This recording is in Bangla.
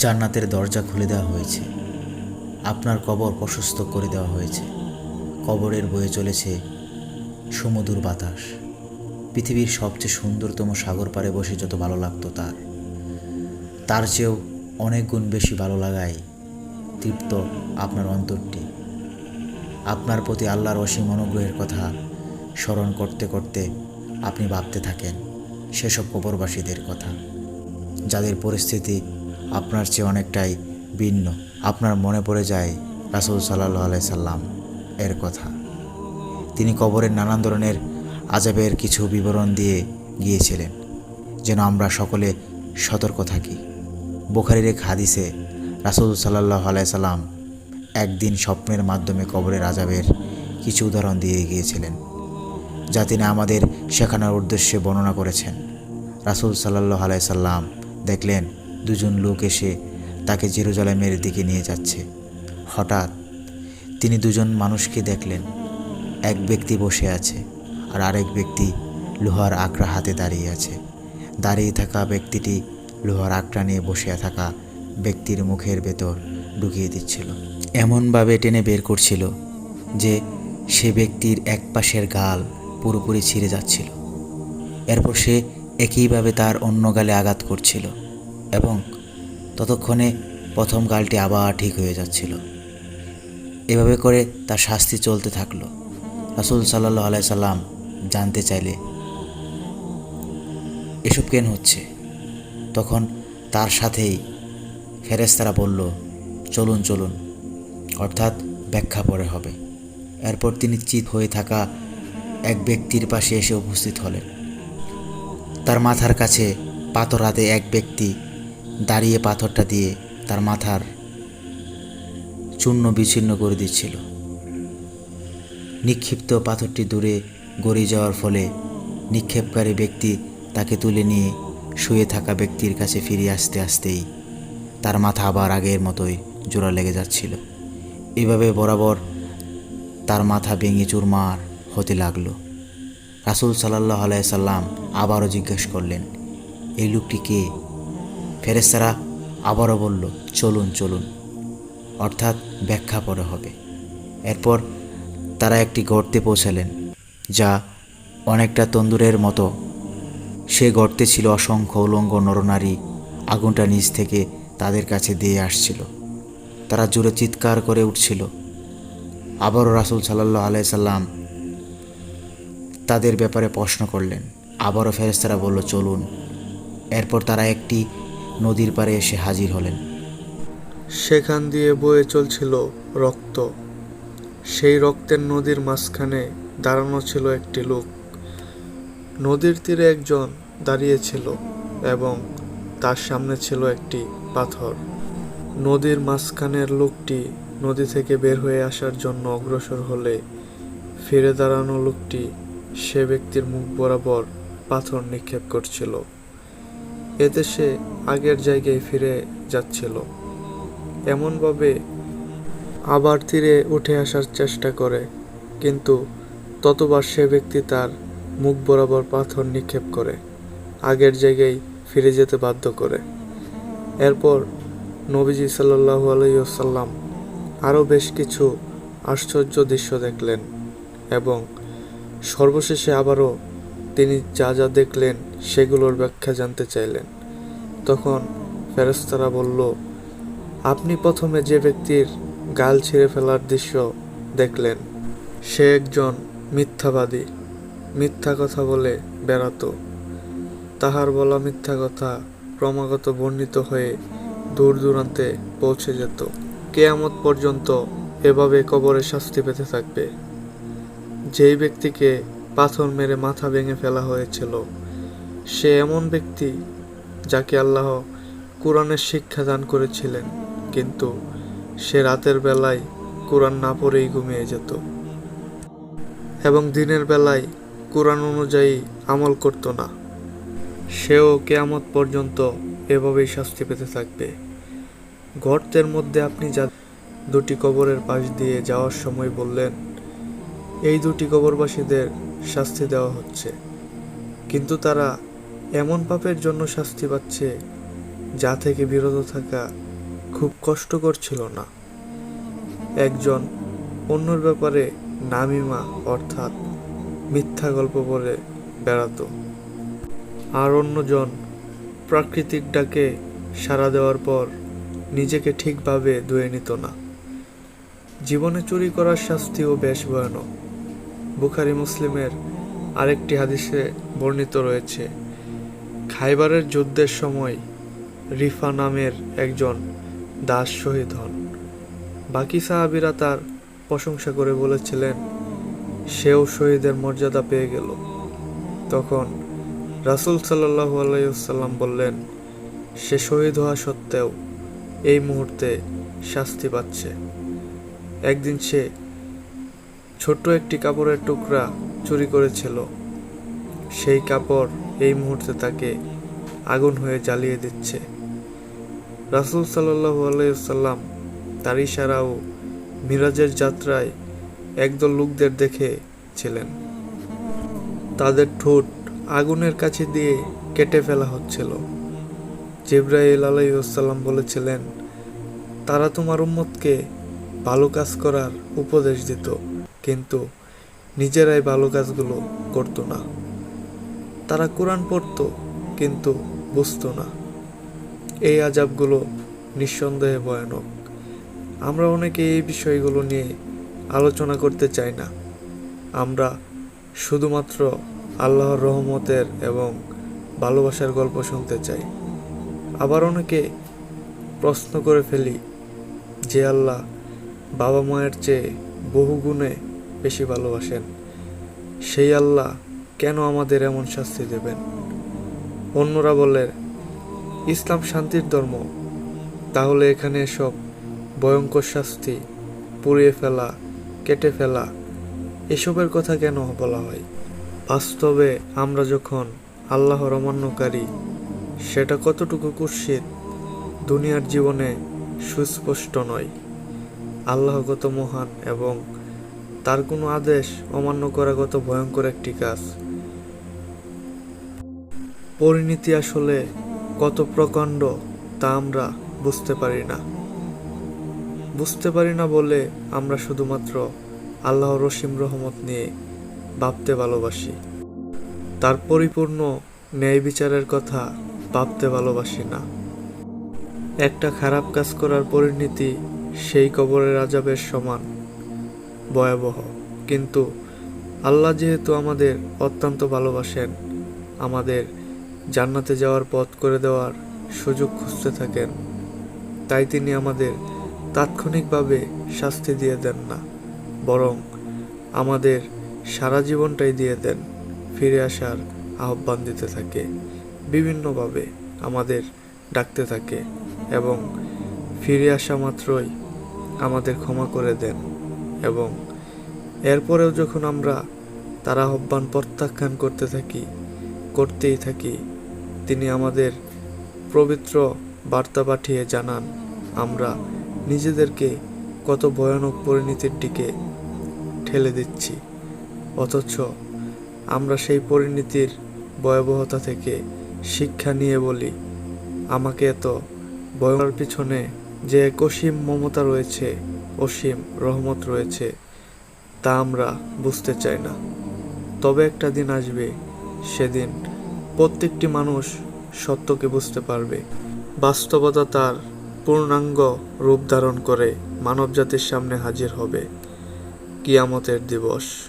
জান্নাতের দরজা খুলে দেওয়া হয়েছে। আপনার কবর প্রশস্ত করে দেওয়া হয়েছে। কবরের বয়ে চলেছে সমুদুর বাতাস। পৃথিবীর সবচেয়ে সুন্দরতম সাগর পাড়ে বসে যত ভালো লাগতো তার। তার চেয়েও অনেক গুণ বেশি ভালো লাগায় তৃপ্ত আপনার অন্তরটি। আপনার প্রতি আল্লাহর অসীম অনুগ্রহের কথা স্মরণ করতে করতে আপনি ভাবতে থাকেন, সেসব কবরবাসীদের কথা, যাদের পরিস্থিতি আপনার চেয়ে অনেকটাই ভিন্ন। আপনার মনে পড়ে যায় রাসুল সাল্লাহ আলাই সাল্লাম এর কথা। তিনি কবরের নানান ধরনের আজাবের কিছু বিবরণ দিয়ে গিয়েছিলেন, যেন আমরা সকলে সতর্ক থাকি। বোখারির এক হাদিসে রাসুল সাল্লাহ সাল্লাম একদিন স্বপ্নের মাধ্যমে কবরের আজাবের কিছু উদাহরণ দিয়ে গিয়েছিলেন, যা তিনি আমাদের শেখানোর উদ্দেশ্যে বর্ণনা করেছেন। রাসুল সাল্লাহ আলাই সাল্লাম দেখলেন দুজন লোক এসে তাকে জেরুজালেমের দিকে নিয়ে যাচ্ছে। হঠাৎ তিনি দুজন মানুষকে দেখলেন। এক ব্যক্তি বসে আছে আর আরেক ব্যক্তি লোহার আকড়া হাতে দাঁড়িয়ে আছে। দাঁড়িয়ে থাকা ব্যক্তিটি লোহার আকড়া নিয়ে বসে থাকা ব্যক্তির মুখের ভেতর ঢুকিয়ে দিচ্ছিল। এমনভাবে টেনে বের করছিল যে সে ব্যক্তির এক পাশের গাল পুরোপুরি ছিঁড়ে যাচ্ছিল। এরপর সে একইভাবে তার অন্য গালে আঘাত করছিল। এবং ততক্ষণে প্রথম গালটি আবার ঠিক হয়ে যাচ্ছিল। এভাবে করে তার শাস্তি চলতে থাকল। রাসুল সাল্লাহ আলাই সাল্লাম জানতে চাইলে, এসব কেন হচ্ছে? তখন তার সাথেই ফেরেস্তারা বলল, চলুন চলুন, অর্থাৎ ব্যাখ্যা পরে হবে। এরপর তিনি চিত হয়ে থাকা এক ব্যক্তির পাশে এসে উপস্থিত হলেন। তার মাথার কাছে পাথর হাতে এক ব্যক্তি দাঁড়িয়ে পাথরটা দিয়ে তার মাথার চূর্ণ বিচ্ছিন্ন করে দিচ্ছিল। নিক্ষিপ্ত পাথরটি দূরে গড়িয়ে যাওয়ার ফলে নিক্ষেপকারী ব্যক্তি তাকে তুলে নিয়ে শুয়ে থাকা ব্যক্তির কাছে ফিরে আসতে আসতেই তার মাথা আবার আগের মতোই জোড়া লেগে যাচ্ছিল। এভাবে বরাবর তার মাথা ভেঙে চুরমার হতে লাগল। রাসুল সাল্লাহ আলাই সাল্লাম আবারও জিজ্ঞেস করলেন, এই লোকটি কে? ফেরেস্তারা আবারও বলল, চলুন চলুন। অর্থাৎ ব্যাখ্যা পরে হবে। এরপর তারা একটি গর্তে পৌঁছালেন, যা অনেকটা তন্দুরের মতো। সে গর্তে ছিল অসংখ্য উলঙ্গ নরনারী, আগুনটা নিচ থেকে তাদের কাছে দিয়ে আসছিল। তারা জোরে চিৎকার করে উঠছিল। আবারও রাসুল সাল্লাহ আলাই সাল্লাম তাদের ব্যাপারে প্রশ্ন করলেন। আবারও ফেরেস্তারা বলল, চলুন। এরপর তারা একটি নদীর পাড়ে এসে হাজির হলেন। সেখান দিয়ে বয়ে চলছিল রক্ত। সেই রক্তের নদীর মাঝখানে দাঁড়ানো ছিল একটি লোক। নদীর তীরে একজন দাঁড়িয়েছিল এবং তার সামনে ছিল একটি পাথর। নদীর মাঝখানের লোকটি নদী থেকে বের হয়ে আসার জন্য অগ্রসর হলে ফিরে দাঁড়ানো লোকটি সে ব্যক্তির মুখ বরাবর পাথর নিক্ষেপ করছিল। এতে সে আগের জায়গায় ফিরে যাচ্ছিল। এমনভাবে আবার তীরে উঠে আসার চেষ্টা করে, কিন্তু ততবার সে ব্যক্তি তার মুখ বরাবর পাথর নিক্ষেপ করে, আগের জায়গায় ফিরে যেতে বাধ্য করে। এরপর নবীজি সাল্লাহু আলাইসাল্লাম আরও বেশ কিছু আশ্চর্য দৃশ্য দেখলেন এবং সর্বশেষে আবারও তিনি যা যা দেখলেন সেগুলোর ব্যাখ্যা জানতে চাইলেন। তখন ফেরেস্তারা বলল, আপনি প্রথমে যে ব্যক্তির গাল ছিঁড়ে ফেলার দৃশ্য দেখলেন, সে একজন মিথ্যাবাদী। মিথ্যা কথা বলে বেড়াতো। তাহার বলা মিথ্যা কথা ক্রমাগত বর্ণিত হয়ে দূর দূরান্তে পৌঁছে যেত। কেয়ামত পর্যন্ত এভাবে কবরে শাস্তি পেতে থাকবে। যেই ব্যক্তিকে পাথর মেরে মাথা ভেঙে ফেলা হয়েছিল সে এমন ব্যক্তি যাকে আল্লাহ কোরআনের শিক্ষা দান করেছিলেন, কিন্তু সে রাতের বেলায় কোরআন না পড়েই ঘুমিয়ে যেত। এবং দিনের বেলায় কোরআন অনুযায়ী আমল করত না। সেও কেয়ামত পর্যন্ত এভাবেই শাস্তি পেতে থাকবে। গর্তের মধ্যে আপনি যা দুটি কবরের পাশ দিয়ে যাওয়ার সময় বললেন, এই দুটি কবরবাসীদের শাস্তি দেওয়া হচ্ছে। কিন্তু তারা এমন পাপের জন্য শাস্তি পাচ্ছে, যা থেকে বিরত থাকা খুব কষ্টকর ছিল না। একজন অন্যর ব্যাপারে নামিমা অর্থাৎ মিথ্যা গল্প বলে বেড়াতো। আর অন্যজন প্রাকৃতিক ডাকে সাড়া দেওয়ার পর নিজেকে ঠিকভাবে ধুয়ে নিত না। জীবনে চুরি করার শাস্তিও বেশ ভয়ানক। বুখারি মুসলিমের আরেকটি হাদিসে বর্ণিত রয়েছে খাইবারের যুদ্ধের সময় রিফা নামের একজন দাস শহীদ হন। বাকি সাহাবিরা তার প্রশংসা করে বলেছিলেন, সেও শহীদের মর্যাদা পেয়ে গেল। তখন রাসূল সাল্লাল্লাহু আলাইসাল্লাম বললেন, সে শহীদ হওয়া সত্ত্বেও এই মুহূর্তে শাস্তি পাচ্ছে। একদিন সে ছোট্ট একটি কাপড়ের টুকরা চুরি করেছিল। সেই কাপড় এই মুহূর্তে তাকে আগুন হয়ে জ্বালিয়ে দিচ্ছে। রাসূল সাল্লাল্লাহু আলাইসাল্লাম তার ইশারা মিরাজের যাত্রায় একদল লোকদের দেখেছিলেন তাদের ঠোঁট আগুনের কাছে দিয়ে কেটে ফেলা হচ্ছিল। জিব্রাইল আলাইসাল্লাম বলেছিলেন, তারা তোমার উম্মতকে ভালো কাজ করার উপদেশ দিত, কিন্তু নিজেরাই ভালো কাজগুলো করতো না। তারা কোরআন পড়তো কিন্তু বুঝতো না। এই আজাবগুলো নিঃসন্দেহে ভয়ানক। আমরা অনেকে এই বিষয়গুলো নিয়ে আলোচনা করতে চাই না। আমরা শুধুমাত্র আল্লাহর রহমতের এবং ভালোবাসার গল্প শুনতে চাই। আবার অনেকে প্রশ্ন করে ফেলি যে আল্লাহ বাবা মায়ের চেয়ে বহু গুণে বেশি ভালোবাসেন। সেই আল্লাহ কেন আমাদের এমন শাস্তি দেবেন? অন্যরা বলে ইসলাম শান্তির ধর্ম। তাহলে এখানে এসব ভয়ঙ্কর শাস্তি, পুড়িয়ে ফেলা, কেটে ফেলা, এসবের কথা কেন বলা হয়? বাস্তবে আমরা যখন আল্লাহর অমান্যকারী, সেটা কতটুকু কুৎসিত? দুনিয়ার জীবনে সুস্পষ্ট নয়। আল্লাহ কত মহান এবং তার কোনো আদেশ অমান্য করা কত ভয়ঙ্কর একটি কাজ। পরিণতি আসলে কত প্রকাণ্ড তা আমরা বুঝতে পারি না। বুঝতে পারি না বলে আমরা শুধুমাত্র আল্লাহ রসিম রহমত নিয়ে ভাবতে ভালোবাসি। তার পরিপূর্ণ ন্যায় বিচারের কথা ভাবতে ভালোবাসি না। একটা খারাপ কাজ করার পরিণতি সেই কবরের আজাবের সমান ভয়াবহ। কিন্তু আল্লাহ যেহেতু আমাদের অত্যন্ত ভালোবাসেন, আমাদের জান্নাতে যাওয়ার পথ করে দেওয়ার সুযোগ খুঁজতে থাকেন। তাই তিনি আমাদের তাৎক্ষণিকভাবে শাস্তি দিয়ে দেন না, বরং আমাদের সারা জীবনটাই দিয়ে দেন, ফিরে আসার আহ্বান দিতে থাকে, বিভিন্নভাবে আমাদের ডাকতে থাকে এবং ফিরে আসা মাত্রই আমাদের ক্ষমা করে দেন এবং এরপরেও যখন আমরা তার আহ্বান প্রত্যাখ্যান করতে থাকি করতেই থাকি। তিনি আমাদের পবিত্র বার্তা পাঠিয়ে জানান, আমরা নিজেদেরকে কত ভয়ানক পরিণতির দিকে ঠেলে দিচ্ছি। অথচ আমরা সেই পরিণতির ভয়াবহতা থেকে শিক্ষা নিয়ে বলি, আমাকে এত ভয়ঙ্কর পিছনে যে এক অসীম মমতা রয়েছে, অসীম রহমত রয়েছে, তা আমরা বুঝতে চাই না। তবে একটা দিন আসবে সেদিন প্রত্যেকটি মানুষ সত্যকে বুঝতে পারবে। বাস্তবতা তার পূর্ণাঙ্গ রূপ ধারণ করে মানবজাতির সামনে হাজির হবে। কিয়ামতের দিবস।